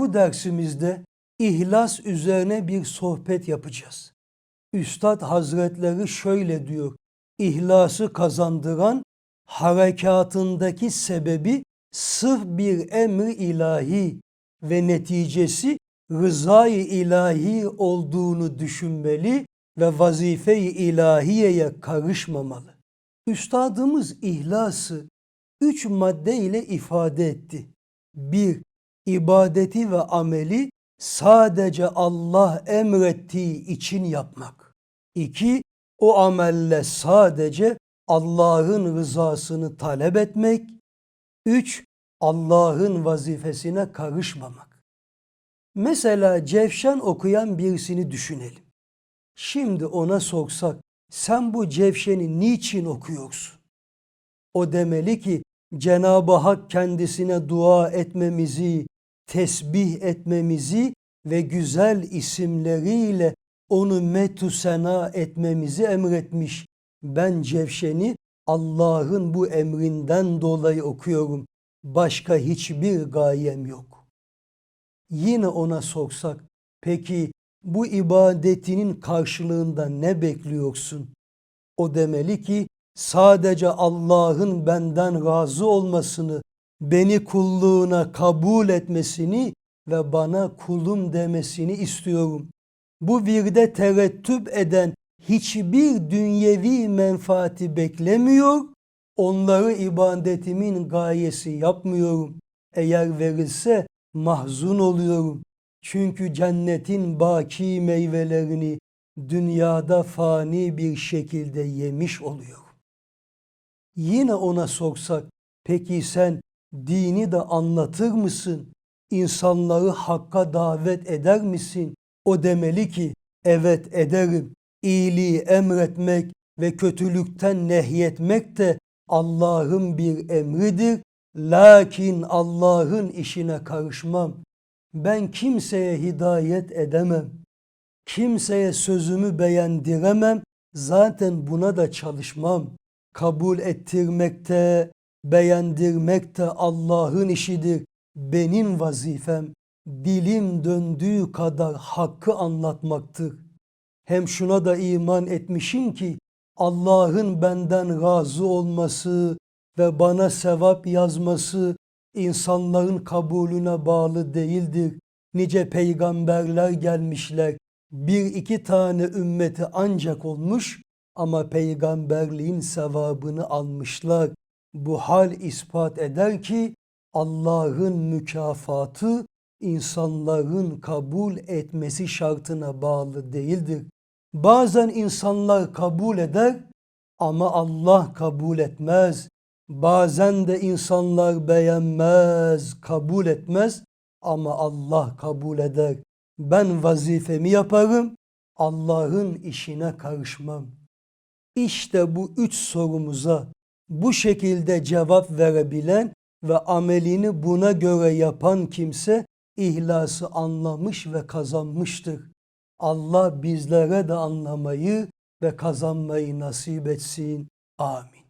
Bu dersimizde ihlas üzerine bir sohbet yapacağız. Üstad Hazretleri şöyle diyor. İhlası kazandıran harekatındaki sebebi sırf bir emri ilahi ve neticesi rızayı ilahi olduğunu düşünmeli ve vazife-i ilahiyeye karışmamalı. Üstadımız ihlası üç madde ile ifade etti. Bir, ibadeti ve ameli sadece Allah emrettiği için yapmak. İki, o amelle sadece Allah'ın rızasını talep etmek. Üç, Allah'ın vazifesine karışmamak. Mesela cevşen okuyan birisini düşünelim. Şimdi ona sorsak, sen bu cevşeni niçin okuyorsun? O demeli ki, Cenab-ı Hak kendisine dua etmemizi, tesbih etmemizi ve güzel isimleriyle onu metü sena etmemizi emretmiş. Ben cevşeni Allah'ın bu emrinden dolayı okuyorum. Başka hiçbir gayem yok. Yine ona sorsak, peki bu ibadetinin karşılığında ne bekliyorsun? O demeli ki sadece Allah'ın benden razı olmasını, beni kulluğuna kabul etmesini ve bana kulum demesini istiyorum. Bu virde terettüp eden hiçbir dünyevi menfaati beklemiyor, onları ibadetimin gayesi yapmıyorum. Eğer verilse mahzun oluyorum. Çünkü cennetin baki meyvelerini dünyada fani bir şekilde yemiş oluyor. Yine ona sorsak, peki sen dini de anlatır mısın? İnsanları hakka davet eder misin? O demeli ki, evet ederim. İyiliği emretmek ve kötülükten nehyetmek de Allah'ın bir emridir. Lakin Allah'ın işine karışmam. Ben kimseye hidayet edemem. Kimseye sözümü beğendiremem. Zaten buna da çalışmam. Kabul ettirmekte, beğendirmekte Allah'ın işidir. Benim vazifem dilim döndüğü kadar hakkı anlatmaktır. Hem şuna da iman etmişim ki Allah'ın benden razı olması ve bana sevap yazması insanların kabulüne bağlı değildir. Nice peygamberler gelmişler. Bir iki tane ümmeti ancak olmuş ama peygamberliğin sevabını almışlar. Bu hal ispat eder ki Allah'ın mükafatı insanların kabul etmesi şartına bağlı değildir. Bazen insanlar kabul eder ama Allah kabul etmez. Bazen de insanlar beğenmez, kabul etmez ama Allah kabul eder. Ben vazifemi yaparım, Allah'ın işine karışmam. İşte bu üç sorumuza bu şekilde cevap verebilen ve amelini buna göre yapan kimse ihlası anlamış ve kazanmıştır. Allah bizlere de anlamayı ve kazanmayı nasip etsin. Amin.